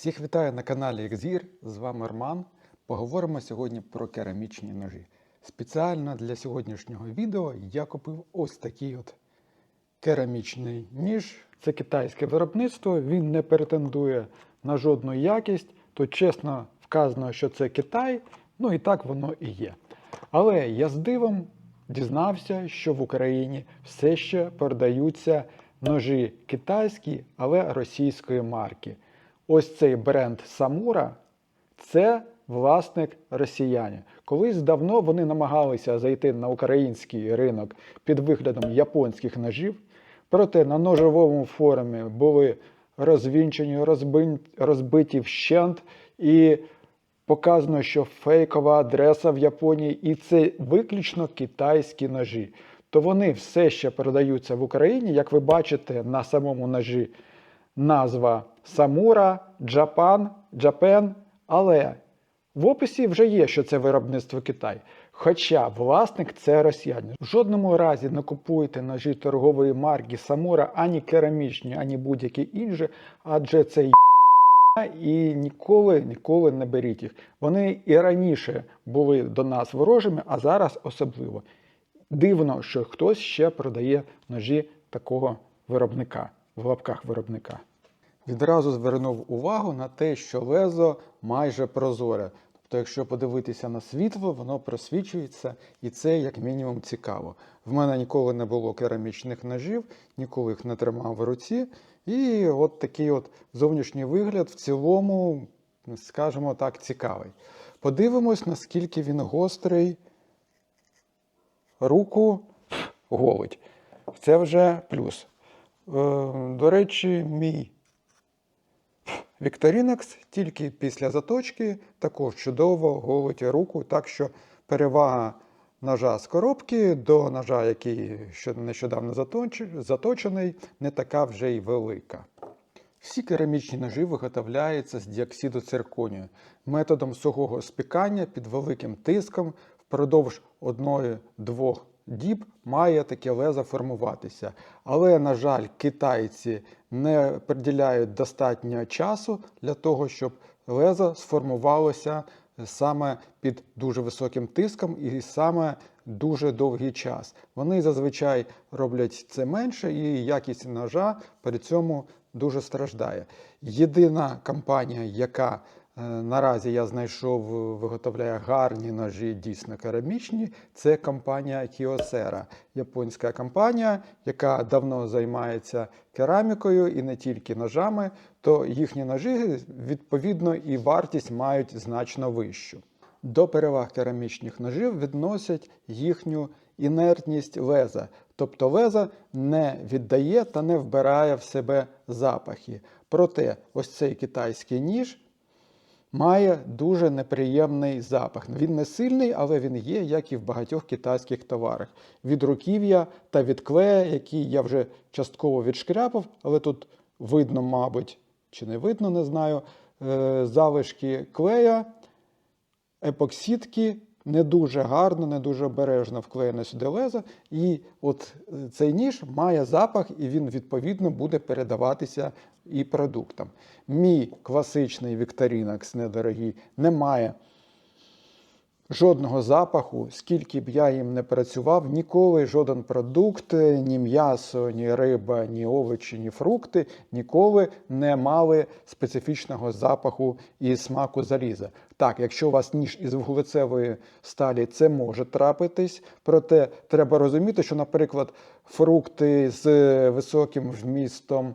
Всіх вітаю на каналі Екзір. З вами Роман. Поговоримо сьогодні про керамічні ножі. Спеціально для сьогоднішнього відео я купив ось такий от керамічний ніж. Це китайське виробництво, він не претендує на жодну якість. Тут чесно вказано, що це Китай, ну і так воно і є. Але я з дивом дізнався, що в Україні все ще продаються ножі китайські, але російської марки. Ось цей бренд Самура це власник росіяни. Колись давно вони намагалися зайти на український ринок під виглядом японських ножів, проте на ножовому форумі були розвінчені, розбиті вщент і показано, що фейкова адреса в Японії, і це виключно китайські ножі. То вони все ще продаються в Україні. Як ви бачите, на самому ножі назва Самура, Джапан, Джапен, але в описі вже є, що це виробництво Китай. Хоча власник це росіянин. В жодному разі не купуйте ножі торгової марки Самура ані керамічні, ані будь-які інші, адже це й***, і ніколи, ніколи не беріть їх. Вони і раніше були до нас ворожими, а зараз особливо. Дивно, що хтось ще продає ножі такого виробника, в лапках виробника. Відразу звернув увагу на те, що лезо майже прозоре. Тобто, якщо подивитися на світло, воно просвічується, і це як мінімум цікаво. В мене ніколи не було керамічних ножів, ніколи їх не тримав в руці. І от такий от зовнішній вигляд в цілому, скажімо так, цікавий. Подивимось, наскільки він гострий, руку голить. Це вже плюс. Е, До речі, мій Вікторінекс тільки після заточки також чудово голить руку, так що перевага ножа з коробки до ножа, який нещодавно заточений, не така вже й велика. Всі керамічні ножі виготовляються з діоксиду цирконію методом сухого спікання під великим тиском впродовж одної-двох діб має таке лезо формуватися. Але, на жаль, китайці не приділяють достатньо часу для того, щоб лезо сформувалося саме під дуже високим тиском і саме дуже довгий час. Вони зазвичай роблять це менше, і якість ножа при цьому дуже страждає. Єдина компанія, яка наразі я знайшов, виготовляє гарні ножі, дійсно керамічні, це компанія Kyocera. Японська компанія, яка давно займається керамікою і не тільки ножами, то їхні ножі відповідно і вартість мають значно вищу. До переваг керамічних ножів відносять їхню інертність леза, тобто леза не віддає та не вбирає в себе запахи. Проте ось цей китайський ніж має дуже неприємний запах. Він не сильний, але він є, як і в багатьох китайських товарах. Від руків'я та від клея, який я вже частково відшкряпав, але тут видно, мабуть, чи не видно, не знаю, е, залишки клея епоксидки не дуже гарно, не дуже обережно вклеєно сюди лезо. І от е, цей ніж має запах, і він відповідно буде передаватися і продуктам. Мій класичний Victorinox недорогий не має жодного запаху, скільки б я їм не працював, ніколи жоден продукт, ні м'ясо, ні риба, ні овочі, ні фрукти ніколи не мали специфічного запаху і смаку заліза. Так, якщо у вас ніж із вуглецевої сталі, це може трапитись, проте треба розуміти, що, наприклад, фрукти з високим вмістом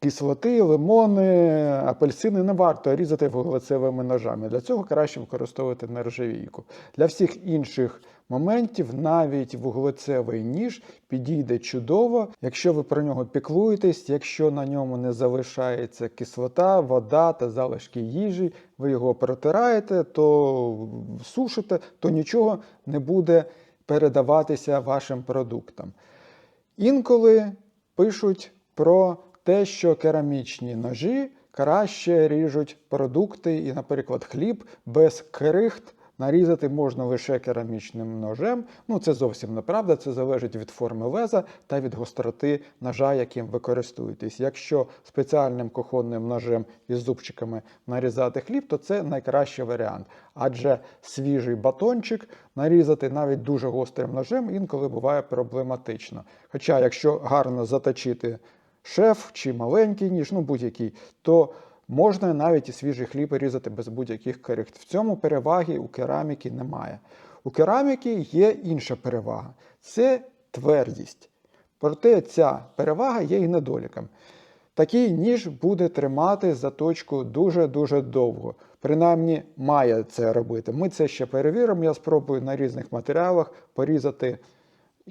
кислоти, лимони, апельсини не варто різати вуглецевими ножами. Для цього краще використовувати нержавійку. Для всіх інших моментів навіть вуглецевий ніж підійде чудово, якщо ви про нього піклуєтесь, якщо на ньому не залишається кислота, вода та залишки їжі, ви його протираєте, то сушите, то нічого не буде передаватися вашим продуктам. Інколи пишуть про те, що керамічні ножі краще ріжуть продукти, і, наприклад, хліб без крихт, нарізати можна лише керамічним ножем. Ну, це зовсім неправда, це залежить від форми леза та від гостроти ножа, яким ви користуєтесь. Якщо спеціальним кухонним ножем із зубчиками нарізати хліб, то це найкращий варіант. Адже свіжий батончик нарізати навіть дуже гострим ножем інколи буває проблематично. Хоча, якщо гарно заточити шеф чи маленький ніж, ну будь-який, то можна навіть і свіжий хліб різати без будь-яких корект. В цьому переваги у кераміки немає. У кераміки є інша перевага це твердість. Проте ця перевага є і недоліком. Такий ніж буде тримати заточку дуже-дуже довго. Принаймні має це робити. Ми це ще перевіримо. Я спробую на різних матеріалах порізати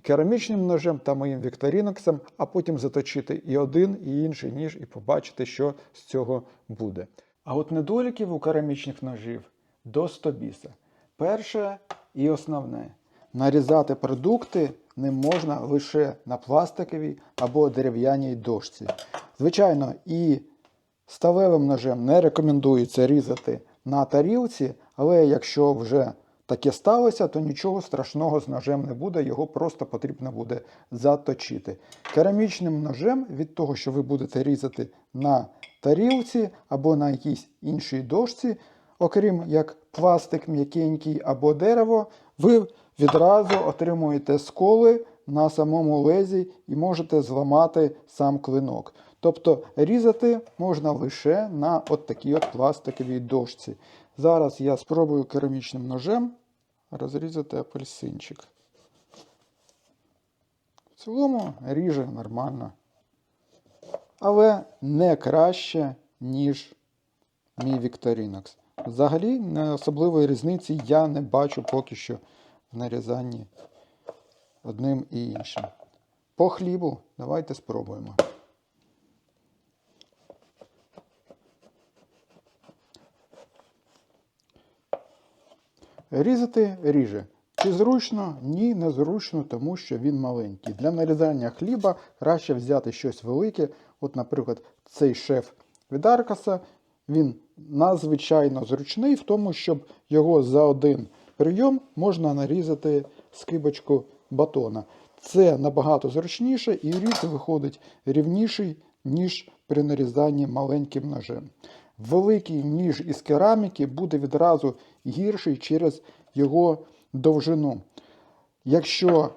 керамічним ножем та моїм вікторіноксом, а потім заточити і один, і інший ніж, і побачити, що з цього буде. А от недоліків у керамічних ножів до 100 біса. Перше і основне. Нарізати продукти не можна лише на пластиковій або дерев'яній дошці. Звичайно, і сталевим ножем не рекомендується різати на тарілці, але якщо вже таке сталося, то нічого страшного з ножем не буде, його просто потрібно буде заточити. Керамічним ножем від того, що ви будете різати на тарілці або на якійсь іншій дошці, окрім як пластик м'якенький або дерево, ви відразу отримуєте сколи на самому лезі і можете зламати сам клинок. Тобто різати можна лише на от такій от пластиковій дошці. Зараз я спробую керамічним ножем розрізати апельсинчик. В цілому ріже нормально. Але не краще, ніж мій Victorinox. Взагалі, особливої різниці я не бачу поки що в нарізанні одним і іншим. По хлібу давайте спробуємо. Різати ріже. Чи зручно? Ні, не зручно, тому що він маленький. Для нарізання хліба краще взяти щось велике. От, наприклад, цей шеф від Аркаса, він надзвичайно зручний в тому, щоб його за один прийом можна нарізати скибочку батона. Це набагато зручніше і різ виходить рівніший, ніж при нарізанні маленьким ножем. Великий ніж із кераміки буде відразу гірший через його довжину. Якщо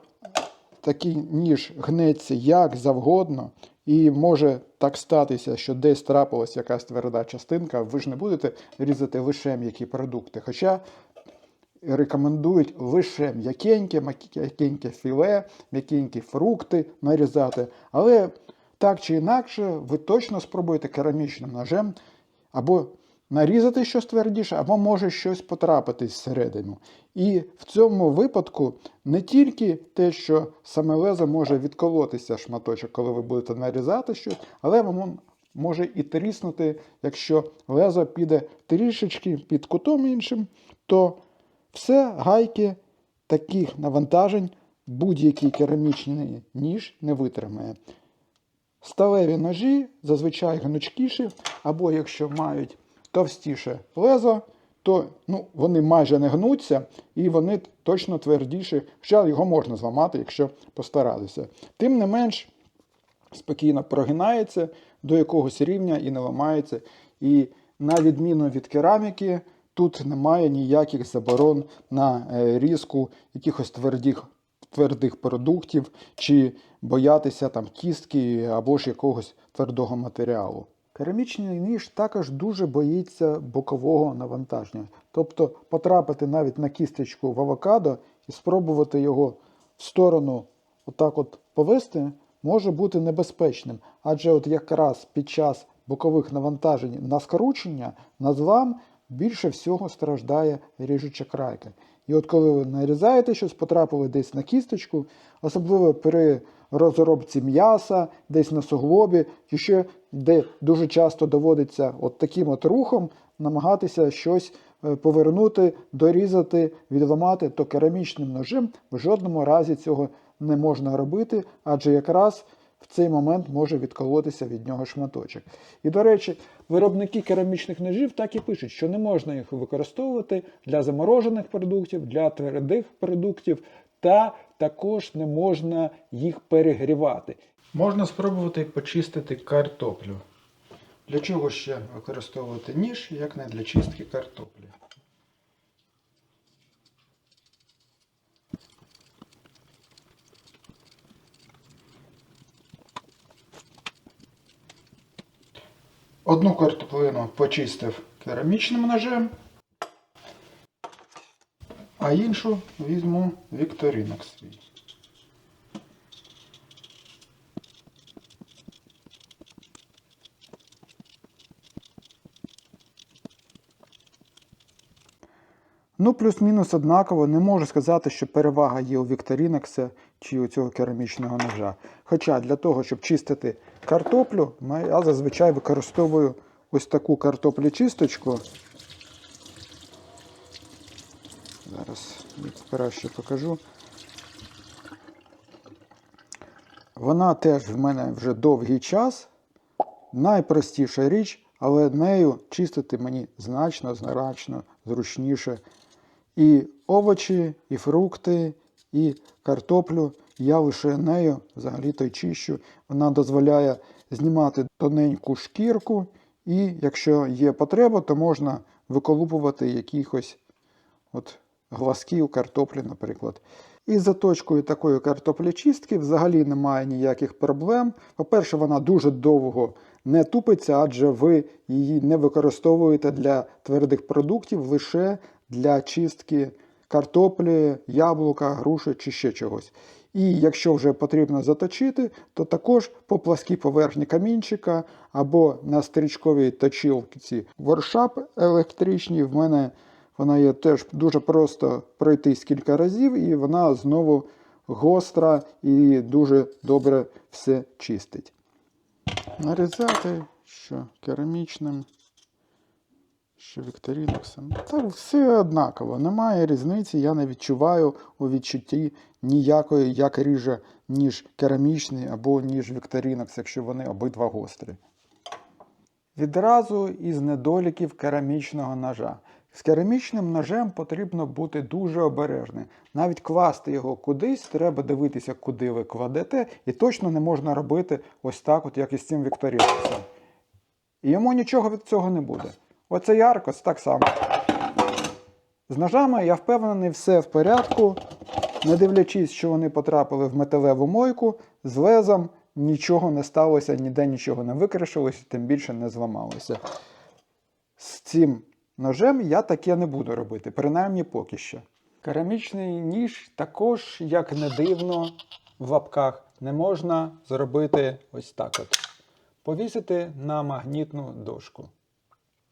такий ніж гнеться як завгодно, і може так статися, що десь трапилась якась тверда частинка, ви ж не будете різати лише м'які продукти. Хоча рекомендують лише м'якеньке, м'якеньке філе, м'якенькі фрукти нарізати. Але так чи інакше, ви точно спробуєте керамічним ножем або нарізати щось твердіше, або може щось потрапитись всередину. І в цьому випадку не тільки те, що саме лезо може відколотися шматочок, коли ви будете нарізати щось, але воно може і тріснути, якщо лезо піде трішечки під кутом іншим, то все гайки таких навантажень будь-який керамічний ніж не витримає. Сталеві ножі зазвичай гнучкіші, або якщо мають товстіше лезо, то ну, вони майже не гнуться і вони точно твердіші, хоча його можна зламати, якщо постаратися. Тим не менш, спокійно прогинається до якогось рівня і не ламається. І на відміну від кераміки, тут немає ніяких заборон на е, різку якихось твердих твердих продуктів, чи боятися там кістки або ж якогось твердого матеріалу. Керамічний ніж також дуже боїться бокового навантаження. Тобто потрапити навіть на кісточку в авокадо і спробувати його в сторону отак от повести, може бути небезпечним. Адже от якраз під час бокових навантажень на скручення, на злам, більше всього страждає ріжуча крайка. І от коли ви нарізаєте щось, потрапили десь на кісточку, особливо при розробці м'яса, десь на суглобі, чи ще де дуже часто доводиться от таким от рухом намагатися щось е, повернути, дорізати, відламати, то керамічним ножем в жодному разі цього не можна робити, адже якраз в цей момент може відколотися від нього шматочок. І, до речі, виробники керамічних ножів так і пишуть, що не можна їх використовувати для заморожених продуктів, для твердих продуктів, та також не можна їх перегрівати. Можна спробувати почистити картоплю. Для чого ще використовувати ніж, як не для чистки картоплі? Одну картоплину почистив керамічним ножем, а іншу візьму вікторинок свій. Ну, плюс-мінус однаково, не можу сказати, що перевага є у Вікторінекса чи у цього керамічного ножа. Хоча для того, щоб чистити картоплю, я зазвичай використовую ось таку картоплю-чисточку. Зараз краще покажу. Вона теж в мене вже довгий час. Найпростіша річ, але нею чистити мені значно, значно зручніше. І овочі, і фрукти, і картоплю я лише нею взагалі-то й чищу. Вона дозволяє знімати тоненьку шкірку, і якщо є потреба, то можна виколупувати якихось от глазків картоплі, наприклад. І з заточкою такої картоплячистки взагалі немає ніяких проблем. По-перше, вона дуже довго не тупиться, адже ви її не використовуєте для твердих продуктів лише для чистки картоплі, яблука, груші чи ще чогось. І якщо вже потрібно заточити, то також по пласкій поверхні камінчика або на стрічковій точилці воршап електричній в мене вона є теж дуже просто пройтись кілька разів, і вона знову гостра і дуже добре все чистить. Нарізати що керамічним, що вікторіноксом. Та все однаково. Немає різниці, я не відчуваю у відчутті ніякої, як ріже, ніж керамічний або ніж вікторінокс, якщо вони обидва гострі. Відразу із недоліків керамічного ножа. З керамічним ножем потрібно бути дуже обережним. Навіть класти його кудись, треба дивитися, куди ви кладете, і точно не можна робити ось так, от як із цим вікторіноксом. І йому нічого від цього не буде. Оце яркость так само. З ножами я впевнений, все в порядку. Не дивлячись, що вони потрапили в металеву мойку, з лезом нічого не сталося, ніде нічого не викришилося, тим більше не зламалося. З цим ножем я таке не буду робити, принаймні поки що. Керамічний ніж також, як не дивно, в лапках не можна зробити ось так от. Повісити на магнітну дошку.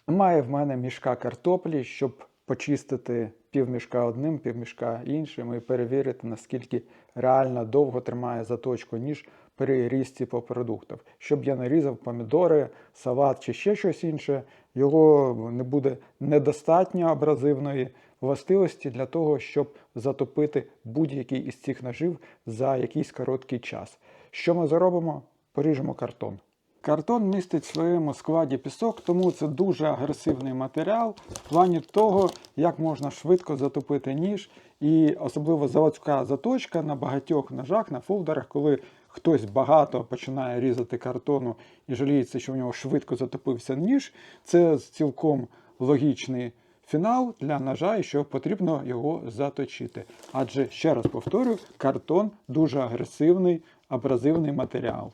Немає в мене мішка картоплі, щоб почистити півмішка одним, півмішка іншим і перевірити, наскільки реально довго тримає заточку ніж при різці по продуктах. Щоб я нарізав помідори, салат чи ще щось інше, його не буде недостатньо абразивної властивості для того, щоб затопити будь-який із цих ножів за якийсь короткий час. Що ми зробимо? Поріжемо картон. Картон містить в своєму складі пісок, тому це дуже агресивний матеріал в плані того, як можна швидко затопити ніж, і особливо заводська заточка на багатьох ножах, на фолдерах, коли хтось багато починає різати картону і жаліється, що в нього швидко затопився ніж. Це цілком логічний фінал для ножа і що потрібно його заточити. Адже, ще раз повторюю, картон дуже агресивний, абразивний матеріал.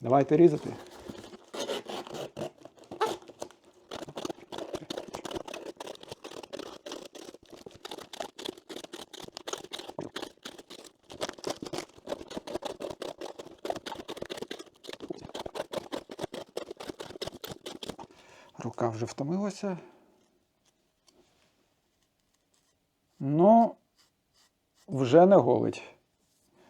Давайте різати. Рука вже втомилася. Ну, вже не голить.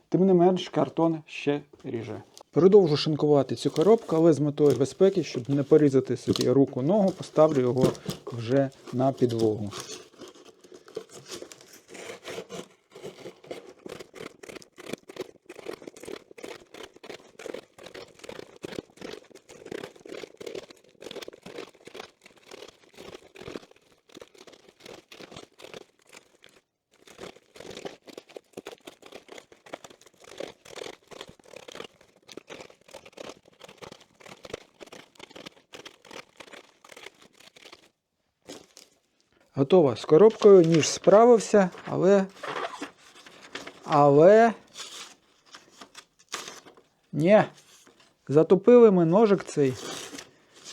Тим не менш, картон ще ріже. Продовжу шинкувати цю коробку, але з метою безпеки, щоб не порізати собі руку ногу, поставлю його вже на підлогу. Готово. З коробкою ніж справився, але. Але. Ні. Затупили ми ножик цей.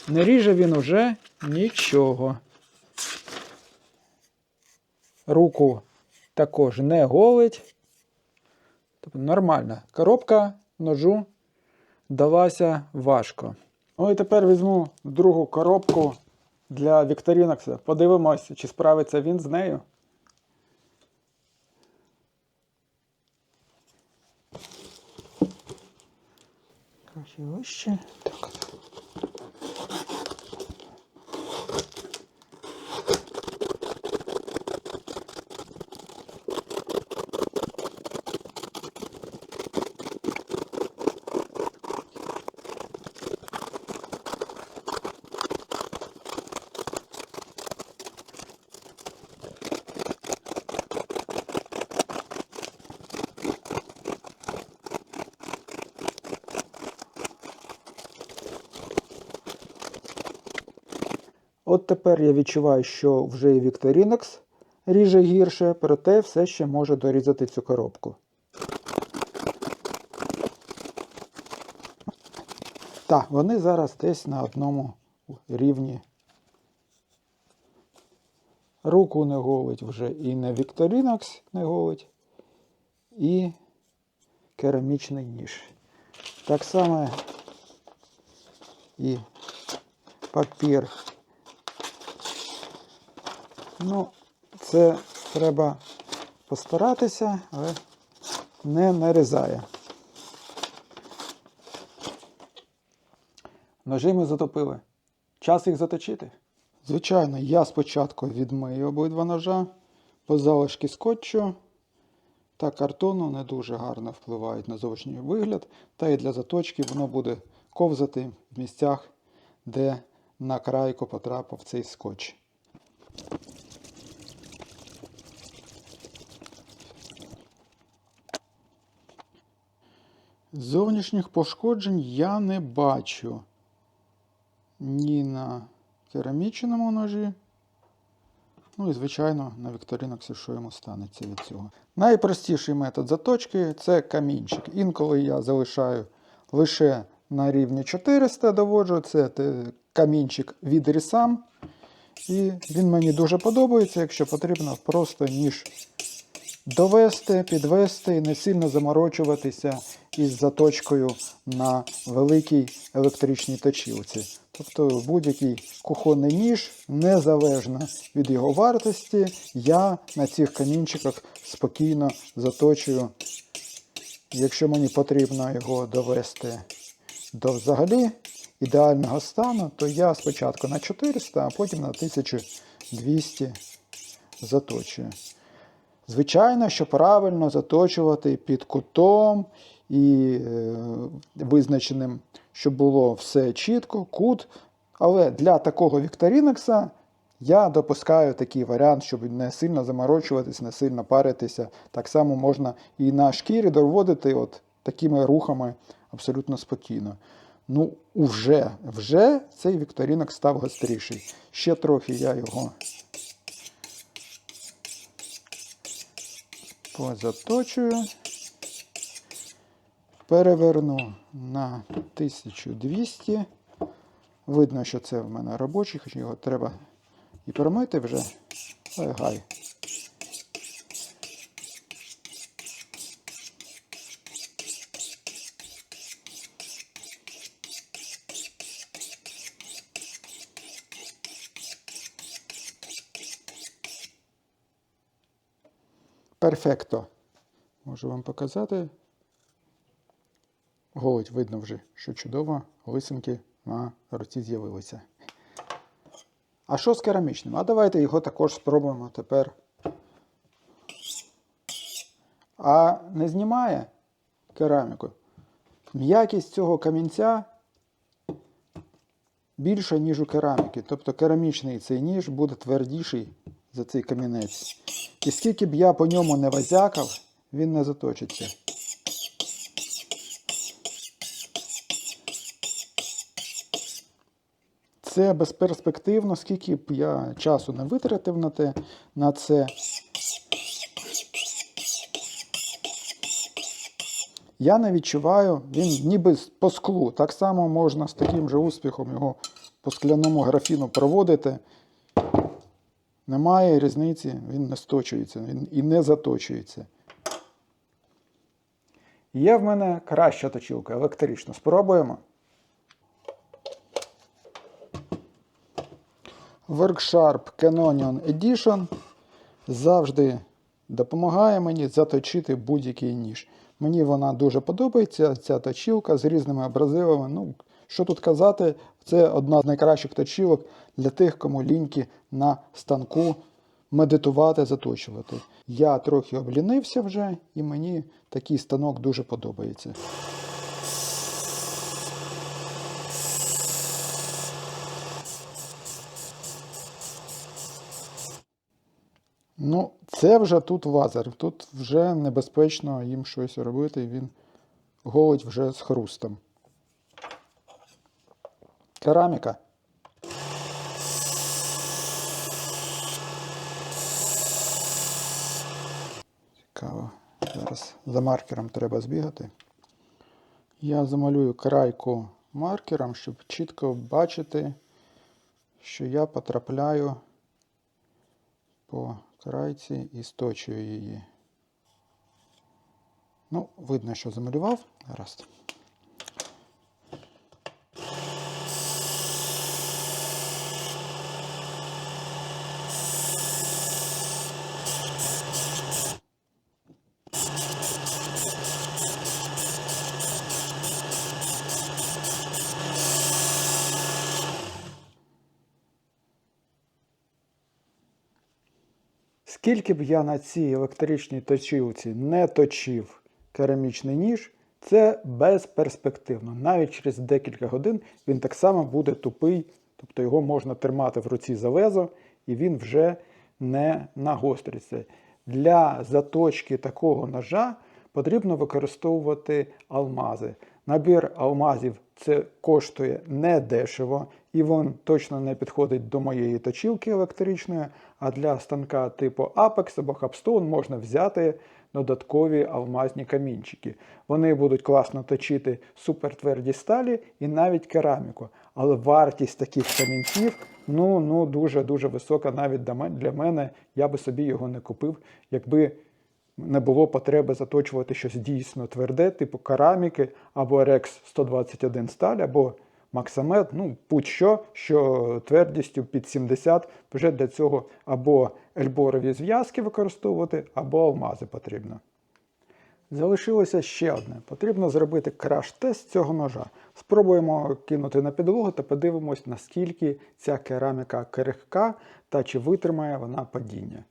Не ріже він уже нічого. Руку також не голить. Тобто нормальна. Коробка ножу далася важко. Ну і тепер візьму другу коробку для Вікторінокса. Подивимося, чи справиться він з нею. Трохи вище. Так. От тепер я відчуваю, що вже і Victorinox ріже гірше, проте все ще може дорізати цю коробку. Так, вони зараз десь на одному рівні. Руку не голить вже і не Victorinox не голить, і керамічний ніж. Так само і папір. Ну, це треба постаратися, але не нарізає. Ножі ми затопили. Час їх заточити. Звичайно, я спочатку відмию обидва ножа, бо залишки скотчу та картону не дуже гарно впливають на зовнішній вигляд, та і для заточки воно буде ковзати в місцях, де на крайку потрапив цей скотч. Зовнішніх пошкоджень я не бачу ні на керамічному ножі. Ну і, звичайно, на Вікторіноксі, що йому станеться від цього. Найпростіший метод заточки це камінчик. Інколи я залишаю лише на рівні 400 доводжу. Це камінчик від рісам. І він мені дуже подобається, якщо потрібно, просто ніж довести, підвести і не сильно заморочуватися із заточкою на великій електричній точілці. Тобто будь-який кухонний ніж, незалежно від його вартості, я на цих камінчиках спокійно заточую. Якщо мені потрібно його довести до взагалі ідеального стану, то я спочатку на 400, а потім на 1200 заточую. Звичайно, що правильно заточувати під кутом і е, визначеним, щоб було все чітко, кут. Але для такого Вікторінокса я допускаю такий варіант, щоб не сильно заморочуватись, не сильно паритися. Так само можна і на шкірі доводити от такими рухами абсолютно спокійно. Ну, вже, вже цей Вікторінок став гостріший. Ще трохи я його позаточую, переверну на 1200. Видно, що це в мене робочий, хоч його треба і промити вже. Ой, гай. Перфекто. Можу вам показати. Голить видно вже, що чудово, лисинки на руці з'явилися. А що з керамічним? А давайте його також спробуємо тепер. А не знімає кераміку. М'якість цього камінця більша, ніж у кераміки. Тобто керамічний цей ніж буде твердіший за цей камінець. І скільки б я по ньому не возякав, він не заточиться. Це безперспективно, скільки б я часу не витратив на, те, на це. Я не відчуваю, він ніби по склу. Так само можна з таким же успіхом його по скляному графіну проводити. Немає різниці, він не сточується він і не заточується. Є в мене краща точилка електрична. Спробуємо. Worksharp Canonion Edition завжди допомагає мені заточити будь-який ніж. Мені вона дуже подобається, ця точилка з різними абразивами. Ну, що тут казати, це одна з найкращих точилок для тих, кому ліньки на станку медитувати, заточувати. Я трохи облінився вже, і мені такий станок дуже подобається. Ну, це вже тут лазер. Тут вже небезпечно їм щось робити, він голить вже з хрустом. Кераміка. Цікаво. Зараз за маркером треба збігати. Я замалюю крайку маркером, щоб чітко бачити, що я потрапляю по крайці і сточую її. Ну, видно, що замалював. Гаразд. Скільки б я на цій електричній точилці не точив керамічний ніж, це безперспективно. Навіть через декілька годин він так само буде тупий, тобто його можна тримати в руці за лезо, і він вже не нагостриться. Для заточки такого ножа потрібно використовувати алмази. Набір алмазів це коштує недешево, і він точно не підходить до моєї точилки електричної. А для станка типу Apex або Capstone можна взяти додаткові алмазні камінчики. Вони будуть класно точити супертверді сталі і навіть кераміку. Але вартість таких камінців ну, ну дуже-дуже висока навіть для мене. Я би собі його не купив, якби не було потреби заточувати щось дійсно тверде, типу кераміки, або Rex 121 сталь, або Максамед, ну будь-що, що твердістю під 70, вже для цього або ельборові зв'язки використовувати, або алмази потрібно. Залишилося ще одне. Потрібно зробити краш-тест цього ножа. Спробуємо кинути на підлогу та подивимось, наскільки ця кераміка крихка та чи витримає вона падіння.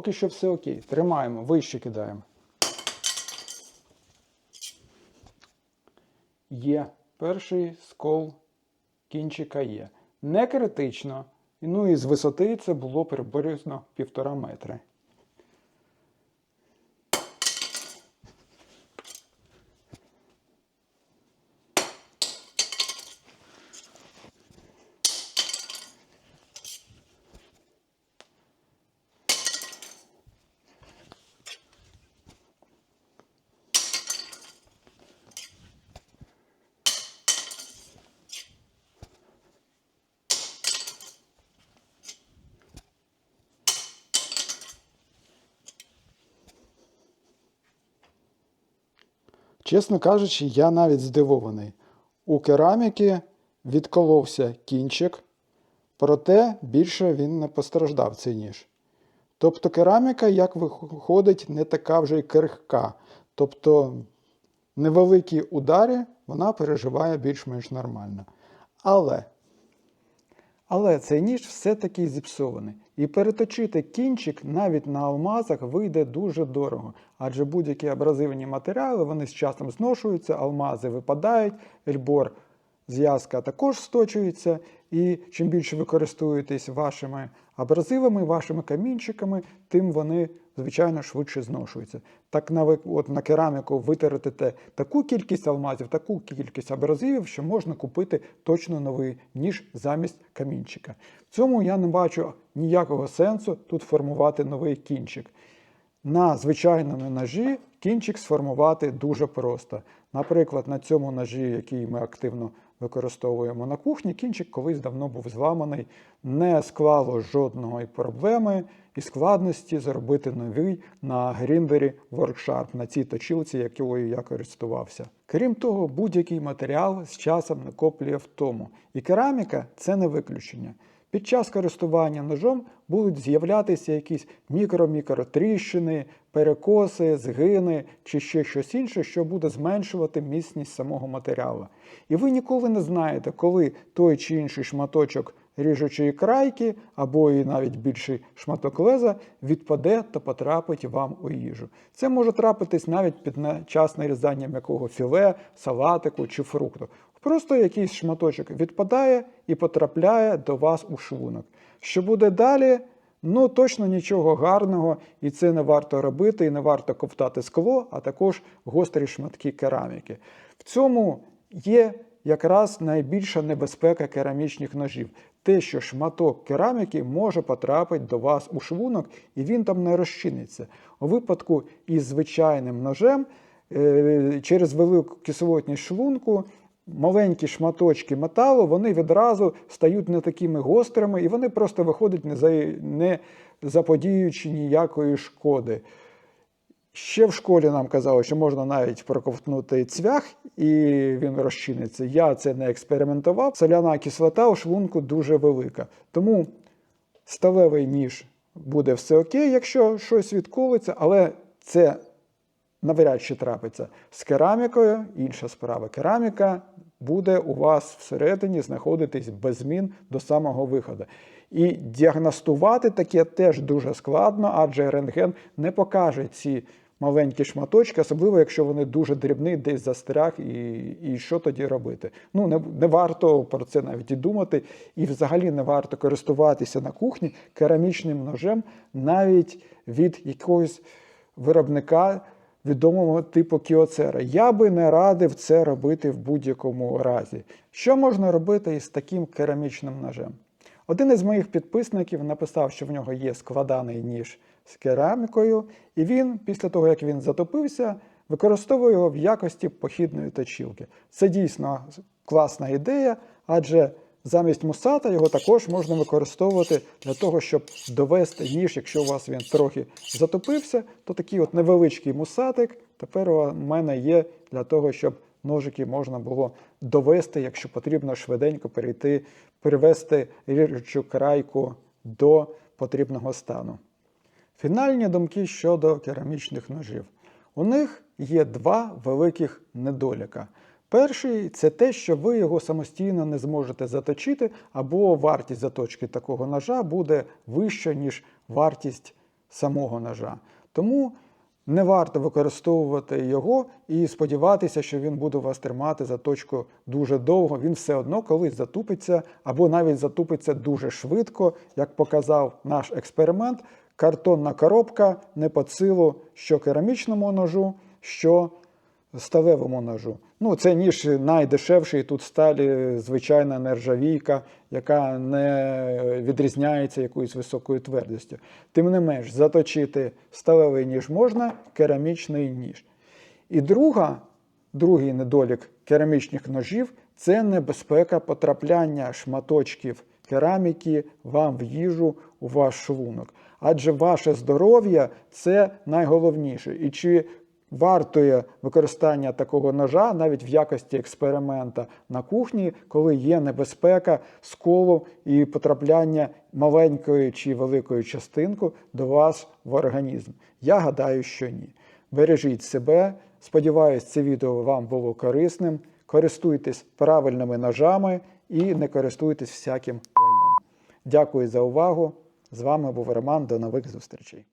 Поки що все окей. Тримаємо, вище кидаємо. Є. Перший скол кінчика є. Не критично. Ну і з висоти це було приблизно півтора метри. Чесно кажучи, я навіть здивований. У кераміки відколовся кінчик, проте більше він не постраждав цей ніж. Тобто кераміка, як виходить, не така вже й крихка. Тобто невеликі удари вона переживає більш-менш нормально. Але, Але цей ніж все-таки зіпсований. І переточити кінчик навіть на алмазах вийде дуже дорого. Адже будь-які абразивні матеріали вони з часом зношуються, алмази випадають, ельбор зв'язка також сточується, і чим більше ви користуєтесь вашими абразивами, вашими камінчиками, тим вони, звичайно, швидше зношуються. Так на, от на кераміку витратите таку кількість алмазів, таку кількість абразивів, що можна купити точно новий ніж замість камінчика. В цьому я не бачу ніякого сенсу тут формувати новий кінчик. На звичайному ножі кінчик сформувати дуже просто. Наприклад, на цьому ножі, який ми активно використовуємо на кухні, кінчик колись давно був зламаний, не склало жодної проблеми і складності зробити новий на гріндері Worksharp, на цій точилці, якою я користувався. Крім того, будь-який матеріал з часом накоплює втому. І кераміка це не виключення. Під час користування ножом будуть з'являтися якісь мікро-мікротріщини, перекоси, згини чи ще щось інше, що буде зменшувати міцність самого матеріалу. І ви ніколи не знаєте, коли той чи інший шматочок ріжучої крайки або і навіть більший шматок леза відпаде та потрапить вам у їжу. Це може трапитись навіть під час нарізання м'якого філе, салатику чи фрукту. Просто якийсь шматочок відпадає і потрапляє до вас у шлунок. Що буде далі? Ну, точно нічого гарного, і це не варто робити, і не варто ковтати скло, а також гострі шматки кераміки. В цьому є якраз найбільша небезпека керамічних ножів. Те, що шматок кераміки може потрапити до вас у шлунок, і він там не розчиниться. У випадку із звичайним ножем е, через велику кислотність шлунку маленькі шматочки металу, вони відразу стають не такими гострими, і вони просто виходять не, за, не заподіючи ніякої шкоди. Ще в школі нам казали, що можна навіть проковтнути цвях, і він розчиниться. Я це не експериментував. Соляна кислота у шлунку дуже велика. Тому сталевий ніж буде все окей, якщо щось відколиться, але це навряд чи трапиться. З керамікою інша справа. Кераміка буде у вас всередині знаходитись без змін до самого виходу. І діагностувати таке теж дуже складно, адже рентген не покаже ці маленькі шматочки, особливо якщо вони дуже дрібні, десь застряг, і, і що тоді робити. Ну, не, не варто про це навіть і думати, і взагалі не варто користуватися на кухні керамічним ножем навіть від якогось виробника відомого типу кіоцера. Я би не радив це робити в будь-якому разі. Що можна робити із таким керамічним ножем? Один із моїх підписників написав, що в нього є складаний ніж з керамікою, і він, після того, як він затопився, використовує його в якості похідної точілки. Це дійсно класна ідея, адже замість мусата його також можна використовувати для того, щоб довести ніж, якщо у вас він трохи затопився, то такий от невеличкий мусатик тепер у мене є для того, щоб ножики можна було довести, якщо потрібно швиденько перейти, перевести ріжучу крайку до потрібного стану. Фінальні думки щодо керамічних ножів. У них є два великих недоліка. Перший це те, що ви його самостійно не зможете заточити, або вартість заточки такого ножа буде вища, ніж вартість самого ножа. Тому не варто використовувати його і сподіватися, що він буде вас тримати заточку дуже довго. Він все одно колись затупиться, або навіть затупиться дуже швидко, як показав наш експеримент. Картонна коробка не під силу що керамічному ножу, що сталевому ножу. Ну, це ніж найдешевший тут сталі звичайна нержавійка, яка не відрізняється якоюсь високою твердістю. Тим не менш, заточити сталевий ніж можна, керамічний ніж. І друга, другий недолік керамічних ножів це небезпека потрапляння шматочків кераміки вам в їжу у ваш шлунок. Адже ваше здоров'я це найголовніше. І чи вартує використання такого ножа навіть в якості експеримента на кухні, коли є небезпека сколу і потрапляння маленької чи великої частинки до вас в організм? Я гадаю, що ні. Бережіть себе. Сподіваюсь, це відео вам було корисним. Користуйтесь правильними ножами і не користуйтесь всяким лайном. Дякую за увагу. З вами був Роман. До нових зустрічей.